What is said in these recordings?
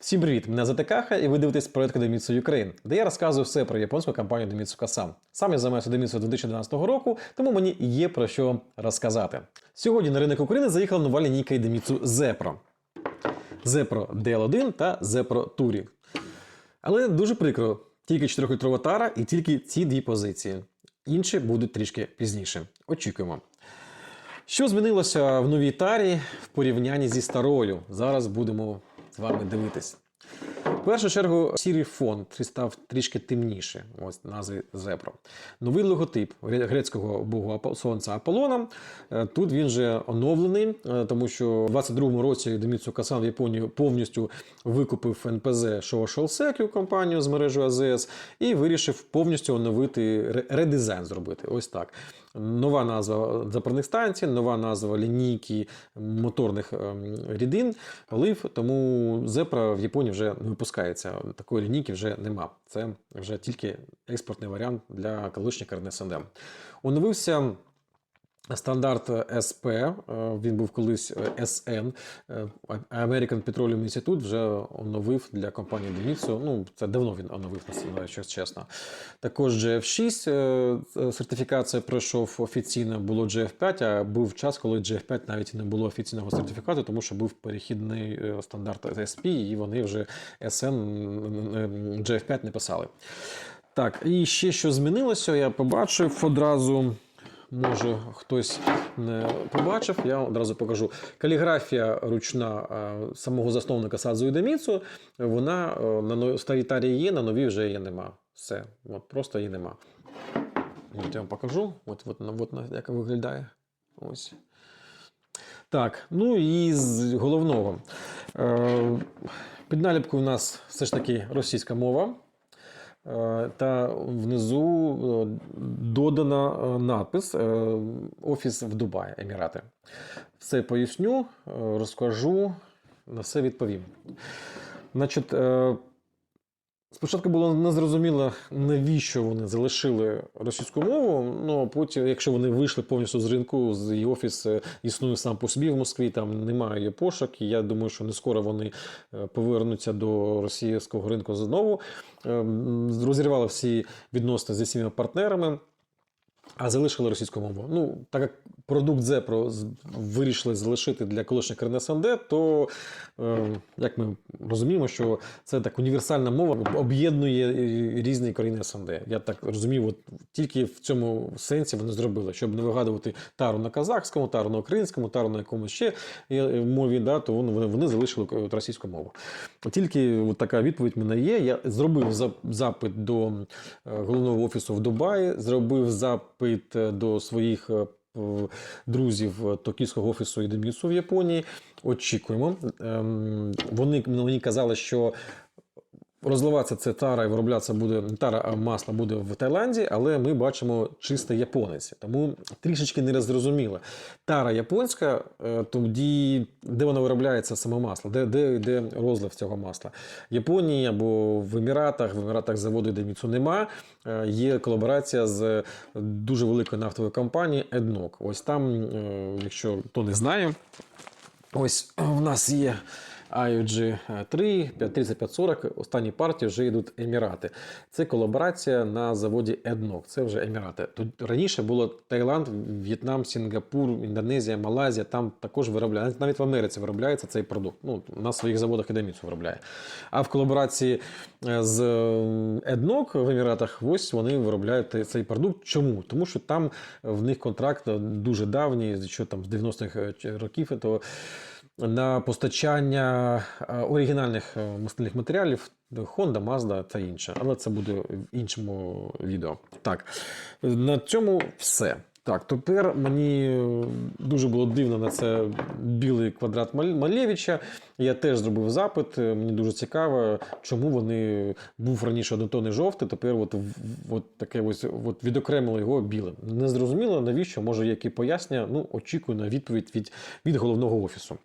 Всім привіт! Мене звати Каха, і ви дивитесь проект Деміцу Ukraine, де я розказую все про японську компанію Деміцу Касан. Сам я займаюся Деміцу 2012 року, тому мені є про що розказати. Сьогодні на ринок України заїхала нова лінійка Деміцу Zepro. Zepro DL1 та Zepro Touring. Але дуже прикро, тільки 4-літрова тара і тільки ці дві позиції. Інші будуть трішки пізніше. Очікуємо. Що змінилося в новій тарі в порівнянні зі старою? Зараз будемо вами дивитись. В першу чергу сірий фон став трішки темніше. Ось назви Зепро. Новий логотип грецького богу сонця Аполлона. Е, Тут він же оновлений, е, тому що в 22-му році Деміцу Касан в Японії повністю викупив НПЗ Shellsec, компанію з мережею АЗС, і вирішив повністю оновити редизайн зробити. Ось так. Нова назва запорних станцій, нова назва лінійки моторних ем, рідин, олив. Тому Зепра в Японії вже не випускається. Такої лінійки вже нема. Це вже тільки експортний варіант для колишніх РНСНД. Оновився. Стандарт СП, е, він був колись е, СН. е, American Petroleum Institute вже оновив для компанії Denitsu. Ну, це давно він оновив, якщо чесно. Також GF6 е, сертифікація пройшов офіційно, було GF5, а був час, коли GF5 навіть не було офіційного сертифікату, тому що був перехідний е, стандарт SP, і вони вже е, GF5 не писали. Так, і ще що змінилося, я побачив одразу. Може, хтось не побачив, я одразу покажу. Каліграфія ручна е, самого засновника Садзу Ідеміцу, вона е, на старій тарі є, на новій вже її нема. Все, от просто її нема. От я вам покажу. От, от, от, як виглядає. Ось. Так, ну і з головного. Е, Під наліпкою у нас все ж таки російська мова. Е, Та внизу е, додана е, надпис Офіс в Дубаї, Емірати. Все поясню, розкажу, на все відповім. Значить, спочатку було незрозуміло, навіщо вони залишили російську мову. Ну потім, якщо вони вийшли повністю з ринку, з її офіс існує сам по собі в Москві, там немає пошук. І я думаю, що не скоро вони е, повернуться до російського ринку знову. Е, Розірвали всі відносини зі всіма партнерами. А залишили російську мову. Ну, так як продукт Зепро вирішили залишити для колишніх РНСНД, то е, як ми розуміємо, що це так універсальна мова об'єднує е, різні країни СНД. Я так розумію, от тільки в цьому сенсі вони зробили, щоб не вигадувати тару на казахському, тару на українському, тару на якомусь ще е, мові, да, то вони, вони залишили от російську мову. Тільки от така відповідь в мене є. Я зробив за- запит до е, головного офісу в Дубаї, зробив запит е, до своїх е, друзів е, токійського офісу і Демісу в Японії. Очікуємо. Ем, Вони мені казали, що. Розливатися це тара і вироблятися буде тара, а масло буде в Таїланді, але ми бачимо чистий японець. Тому трішечки не. Тара японська, е, тоді де воно виробляється саме масло, де, де, де розлив цього масла. В Японії або в Еміратах, в Еміратах заводу Деміцу нема. Е, Є колаборація з дуже великою нафтовою компанією EDNOC. Ось там, е, якщо хто не знає, Ось у нас є IOG 3, 530-540, останні партії вже йдуть Емірати. Це колаборація на заводі EDNOC, це вже Емірати. Тут раніше було Таїланд, В'єтнам, Сінгапур, Індонезія, Малайзія, там також виробляють, навіть в Америці виробляється цей продукт. Ну, на своїх заводах Едеміцу виробляє. А в колаборації е, з EDNOC в Еміратах, ось вони виробляють цей продукт. Чому? Тому що там в них контракт дуже давній, що там з 90-х років, то на постачання е, оригінальних е, мастильних матеріалів Honda, Mazda та інше. Але це буде в іншому відео. Так, на цьому все. Так, тепер мені дуже було дивно на це білий квадрат Малєвича. Я теж зробив запит. е, Мені дуже цікаво, чому вони був раніше однотонний жовтий, тепер от, от таке ось от відокремили його білим. Не зрозуміло, навіщо, може, які пояснення. Ну, очікую на відповідь від, від головного офісу.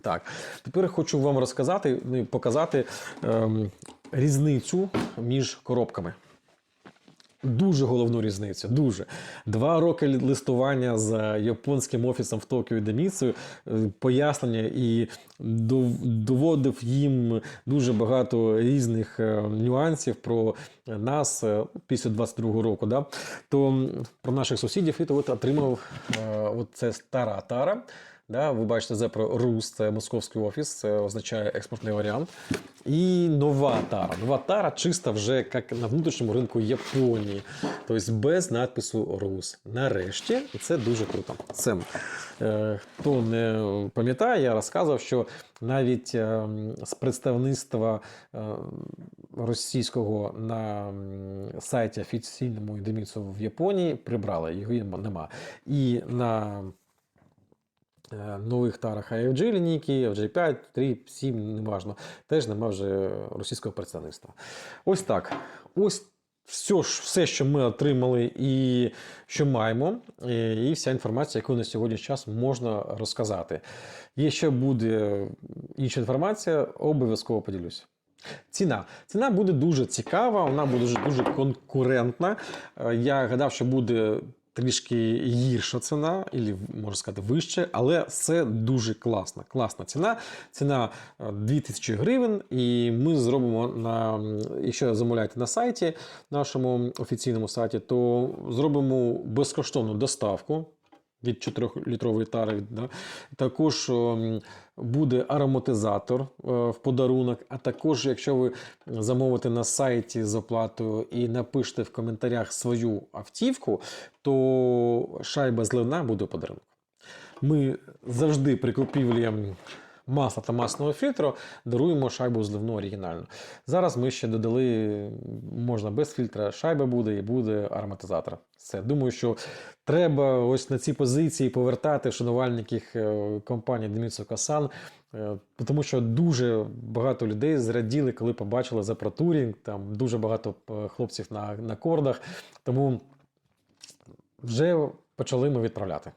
Так, тепер хочу вам розказати, ну, показати ем, різницю між коробками. Дуже головну різницю. Дуже два роки листування з японським офісом в Токіо і Деміцею, е, пояснення і доводив їм дуже багато різних е, нюансів про нас е, після 22-го року. Да? То про наших сусідів і то от отримав е, це стара тара. Да, ви бачите, про РУС, це московський офіс, це означає експортний варіант. І нова тара. Нова тара чиста вже як на внутрішньому ринку Японії, тобто без надпису РУС. Нарешті, і це дуже круто. Це е, хто не пам'ятає, я розказував, що навіть е, з представництва е, російського на сайті офіційному Деміцу в Японії прибрали, його нема. І на нових тарах AFG лінійки, FJ5, 3, 7, неважно, теж нема вже російського представництва. Ось так. Ось все, все, що ми отримали і що маємо, е, і вся інформація, яку на сьогодні час можна розказати. Якщо буде інша інформація, обов'язково поділюся. Ціна. Ціна буде дуже цікава, вона буде дуже, дуже конкурентна. Е, Я гадав, що буде трішки гірша ціна, і можна сказати, вище, але це дуже класна. Класна ціна. Ціна е, 2000 гривень, і ми зробимо на, якщо замовляєте на сайті, нашому офіційному сайті, то зробимо безкоштовну доставку від 4-літрової тари. Да? Також буде ароматизатор е, в подарунок. А також, якщо ви замовите на сайті з оплатою і напишете в коментарях свою автівку, то шайба зливна буде подарунок. Ми завжди при купівлі масла та масляного фільтру даруємо шайбу зливну оригінальну. Зараз ми ще додали, можна без фільтра, шайба буде і буде ароматизатор. Все. Думаю, що треба ось на ці позиції повертати шанувальників е, компанії Деміцу Касан. е, Тому що дуже багато людей зраділи, коли побачили за протурінг. Там дуже багато е, хлопців на, на кордах. Тому вже почали ми відправляти.